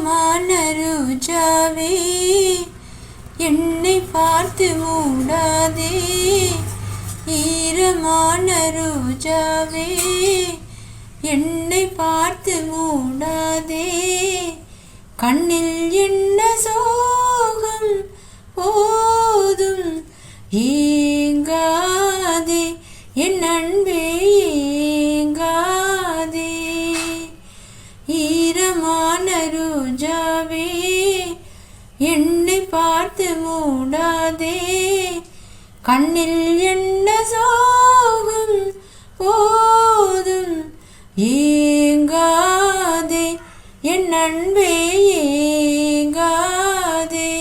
ஈரமான ரோஜாவே என்னை பார்த்து மூடாதே. ஈரமான ரோஜாவே என்னை பார்த்து மூடாதே. கண்ணில் என்ன சோகம் போதும் ஏங்காதே. என் அன்பே எண்ணி பார்த்து மூடாதே. கண்ணில் என்ன சோகம்? போதும். ஏங்காதே. என் அன்பே ஏங்காதே.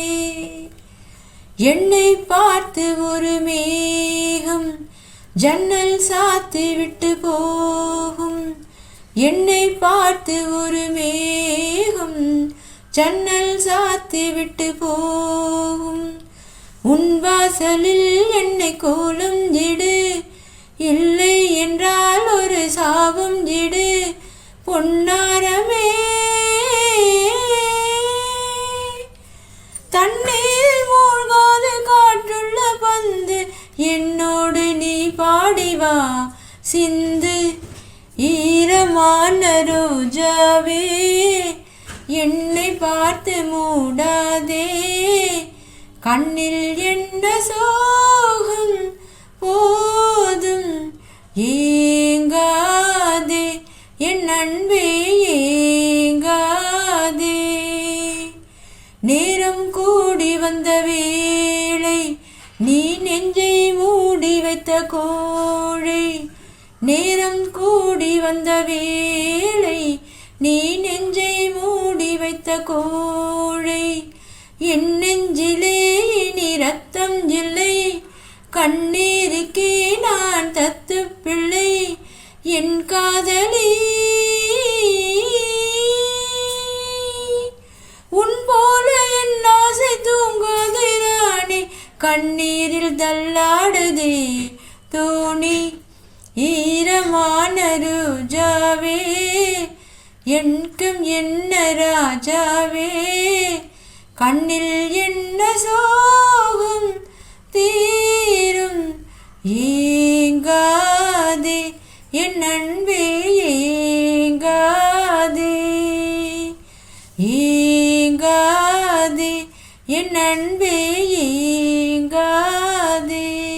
என்னை பார்த்து ஒரு மேகம் ஜன்னல் சாத்தி விட்டு போகும். என்னை பார்த்து ஒரு மேகம் ஜன்னல் சாத்தி விட்டு போகும். உன் வாசலில் என்னை கோலம் இடு இல்லை என்றால் ஒரு சாபம் இடு பொன்னாரமே. தண்ணீர் மூழ்காது காற்றுள்ள பந்து. என்னோடு நீ பாடிவா. சிந்து. ஈரமான ரோஜாவே. என்னை பார்த்து மூடாதே. கண்ணில் என்ன சோகம்? போதும். ஏங்காதே. என் அன்பே ஏங்காதே. நேரம் கூடி வந்த வேளை நீ நெஞ்சை மூடி வைத்த கோழை. நேரம் கூடி வந்த வேளை நீ வைத்த கோழை. என் நெஞ்சிலே நீ ரத்தம் இல்லை. கண்ணீருக்கே நான் தத்து பிள்ளை. என் காதலி. உன் போல என் ஆசை தூங்காதே ராணி. கண்ணீரில் தள்ளாடுதே தோணி. ஈரமான ருஜாவே. என்கும் என்ன ராஜாவே? கண்ணில் என்ன சோகம் தீரும்? ஏங்காதே என் அன்பே ஏங்காதே. ஏங்காதே என் அன்பே ஏங்காதே.